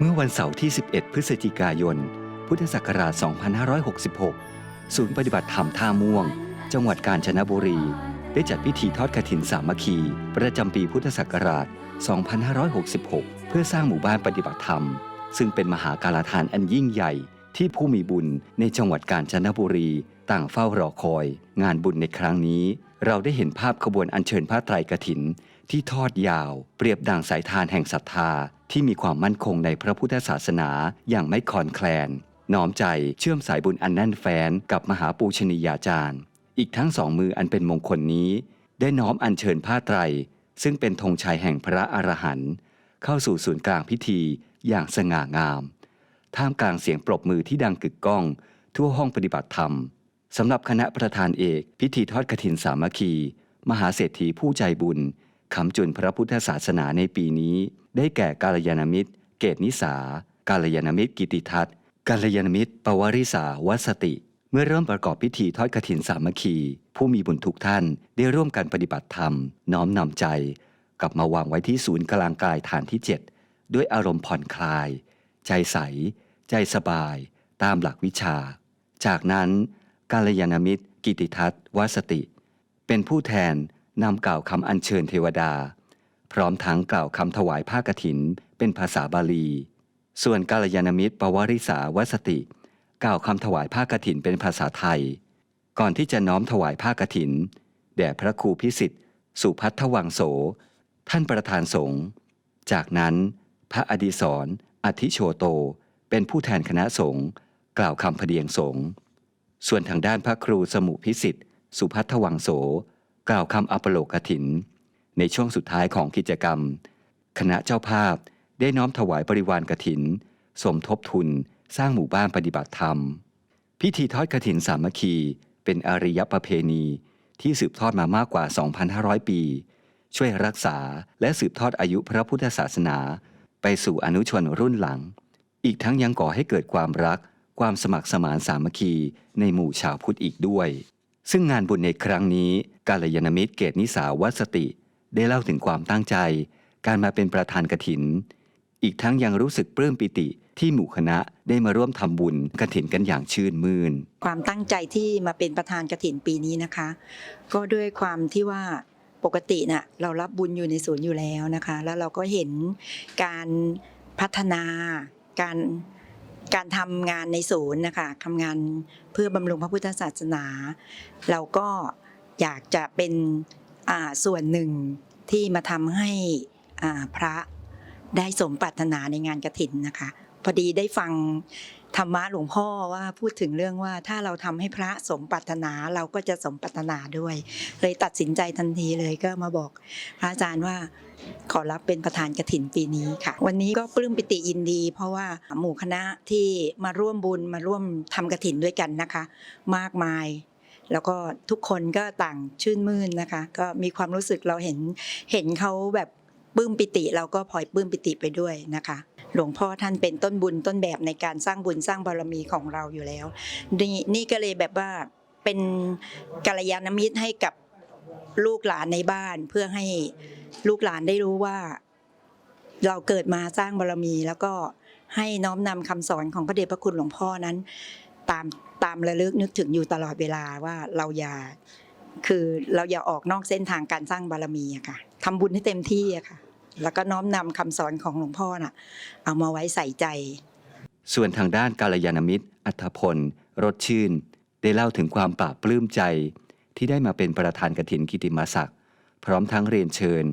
เมื่อวันเสาร์ที่ 11 พฤศจิกายน พุทธศักราช 2566 ศูนย์ปฏิบัติธรรมท่าม่วง จังหวัดกาญจนบุรี ได้จัดพิธีทอดกฐินสามัคคี ประจำปีพุทธศักราช 2566 เพื่อสร้างหมู่บ้านปฏิบัติธรรม ซึ่งเป็นมหาการทานอันยิ่งใหญ่ที่ผู้มีบุญในจังหวัดกาญจนบุรี ต่างเฝ้ารอคอย งานบุญในครั้งนี้ เราได้เห็นภาพขบวนอัญเชิญผ้าไตรกฐิน ที่ทอดยาว เปรียบดังสายทานแห่งศรัทธา ที่มีความมั่นคงในพระพุทธศาสนาอย่างไม่คลอนแคลน น้อมใจเชื่อมสายบุญอันแน่นแฟ้นกับมหาปูชนียาจารย์ อีกทั้งสองมืออันเป็นมงคลนี้ ได้น้อมอัญเชิญผ้าไตร ซึ่งเป็นธงชัยแห่งพระอรหันต์เข้าสู่ศูนย์กลางพิธีอย่างสง่างาม ท่ามกลางเสียงปรบมือที่ดังกึกก้อง ทั่วห้องปฏิบัติธรรมสำหรับคณะประธานเอกพิธีทอดกฐินสามัคคี มหาเศรษฐีผู้ใจบุญคำจุนพระพุทธศาสนาในปีนี้ ได้แก่กาลยานมิตร เกตนิสา กาลยานมิตรกิติทัศน์กาลยานมิตร ปวาริสาวัสติ เมื่อเริ่มประกอบพิธีทอดกฐินสามัคคี ผู้มีบุญทุกท่านได้ร่วมกันปฏิบัติธรรม น้อมนำใจ กลับมาวางไว้ที่ศูนย์กลางกายฐานที่ 7 ด้วยอารมณ์ผ่อนคลาย ใจใส ใจสบาย ตามหลักวิชา จากนั้นกาลยานมิตร กิติทัศน์วัสติ เป็นผู้แทนนำกล่าวคำอัญเชิญเทวดา พร้อมทั้งกล่าวคำถวายผ้ากฐิน เป็นภาษาบาลี ส่วนกาลยานมิตรปวาริสาวัสติ กล่าวคำถวายผ้ากฐินเป็นภาษาไทย ก่อนที่จะน้อมถวายผ้ากฐิน แด่พระครูพิสิทธิ์ สุพัทธวังโส ท่านประธานสงฆ์จากนั้น พระอดีศรอธิโชโต เป็นผู้แทนคณะสงฆ์กล่าวคำพเดียงสงฆ์ส่วนทางด้านพระครูสมุพิสิทธิ์ สุพัทธวังโส กล่าวคำอัปโลกถิน ในช่วงสุดท้ายของกิจกรรม คณะเจ้าภาพได้น้อมถวายบริวารกรถิน สมทบทุน สร้างหมู่บ้านปฏิบัติธรรม พิธีทอดกฐินสามัคคี เป็นอารยประเพณีที่สืบทอดมามากกว่า 2,500 ปี ช่วยรักษาและสืบทอดอายุพระพุทธศาสนา ไปสู่อนุชนรุ่นหลัง อีกทั้งยังก่อให้เกิดความรัก ความสมัครสมานสามัคคีในหมู่ชาวพุทธอีกด้วย ซึ่งงานบุญในครั้งนี้กาลยานมิตรเกตนิสาวัสติ ได้เล่าถึงความตั้งใจ การมาเป็นประธานกฐิน อีกทั้งยังรู้สึกปลื้มปิติที่หมู่คณะได้มาร่วมทำบุญกฐินกันอย่างชื่นมื่น ความตั้งใจที่มาเป็นประธานกฐินปีนี้นะคะ ก็ด้วยความที่ว่าปกติน่ะเรารับบุญอยู่ในศูนย์อยู่แล้วนะคะ แล้วเราก็เห็นการพัฒนาการการทำงานในศูนย์นะคะทำงานเพื่อบำรุงพระพุทธศาสนา เราก็อยากจะเป็น ส่วนหนึ่งที่มาทำให้พระได้สมปรารถนาในงานกฐินนะคะ พอดีได้ฟังธรรมะหลวงพ่อว่าพูดถึงเรื่องว่าถ้าเราทำให้พระสมปรารถนาเราก็จะสมปรารถนาด้วย เลยตัดสินใจทันทีเลยก็มาบอกพระอาจารย์ว่าขอรับเป็นประธานกฐินปีนี้ค่ะ วันนี้ก็ปลื้มปิติยินดี เพราะว่าหมู่คณะที่มาร่วมบุญมาร่วมทำกฐินด้วยกันนะคะ มากมาย แล้วก็ทุกคนก็ต่างชื่นมื่นนะคะ ก็มีความรู้สึกเราเห็นเห็นเขาแบบปลื้มปิติเราก็พลอยปลื้มปิติไปด้วยนะคะ หลวงพ่อท่านเป็นต้นบุญต้นแบบในการสร้างบุญสร้างบารมีของเราอยู่แล้ว นี่นี่ก็เลยแบบว่าเป็นกัลยาณมิตรให้กับลูกหลานในบ้าน เพื่อให้ลูกหลานได้รู้ว่า เราเกิดมาสร้างบารมี แล้วก็ให้น้อมนำคำสอนของพระเดชพระคุณหลวงพ่อนั้น ตามตามระลึกนึกถึงอยู่ตลอดเวลาว่าเราอย่าคือเราอย่าออกนอกเส้นทางการสร้างบารมีอะค่ะทำบุญให้เต็มที่อะค่ะ แล้วก็น้อมนำคำสอนของหลวงพ่อน่ะ เอามาไว้ใส่ใจ ส่วนทางด้านกาลยานมิตร อัธพลรสชื่น ได้เล่าถึงความปราบปลื้มใจ ที่ได้มาเป็นประธานกฐินกิติมาศักดิ์พร้อมทั้งเรียนเชิญ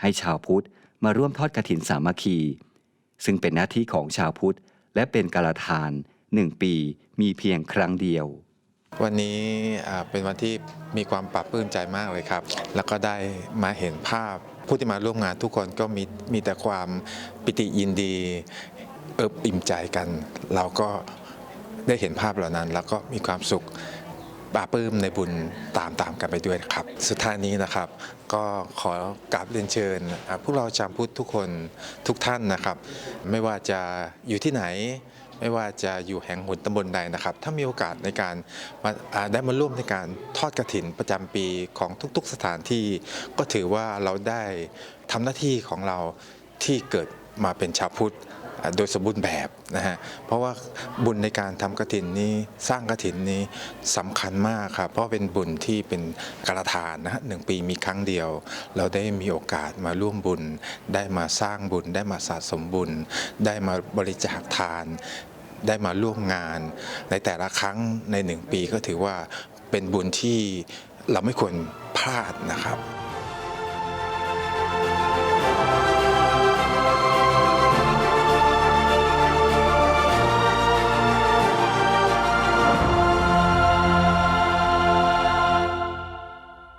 ให้ชาวพุทธมาร่วมทอดกฐินสามัคคี ซึ่งเป็นหน้าที่ของชาวพุทธ และเป็นกาลทาน หนึ่งปีมีเพียงครั้งเดียว วันนี้เป็นวันที่มีความปรับปลื้มใจมากเลยครับ แล้วก็ได้มาเห็นภาพผู้ที่มาร่วมงานทุกคนก็มีมีแต่ความปิติยินดีเอิบอิ่มใจกัน เราก็ได้เห็นภาพเหล่านั้น แล้วก็มีความสุขปลาบปลื้มในบุญตามตามกันไปด้วยครับ สุดท้ายนี้นะครับ ก็ขอกราบเรียนเชิญพวกเราชาวพุทธทุกคนทุกท่านนะครับ ไม่ว่าจะอยู่ที่ไหน ไม่ว่าจะอยู่แห่งหนตำบลใดนะครับ ถ้ามีโอกาสในการมาได้มาร่วมในการทอดกระถินประจำปีของทุกๆสถานที่ ก็ถือว่าเราได้ทำหน้าที่ของเราที่เกิดมาเป็นชาวพุทธโดยสมบูรณ์แบบนะฮะ เพราะว่าบุญในการทำกระถินนี้สร้างกระถินนี้สำคัญมากครับ เพราะเป็นบุญที่เป็นกระทานนะฮะหนึ่งปีมีครั้งเดียว เราได้มีโอกาสมาร่วมบุญ ได้มาสร้างบุญ ได้มาสะสมบุญ ได้มาบริจาคทาน ได้มาร่วมงาน ในแต่ละครั้งในหนึ่งปีก็ถือว่าเป็นบุญที่เราไม่ควรพลาดนะครับ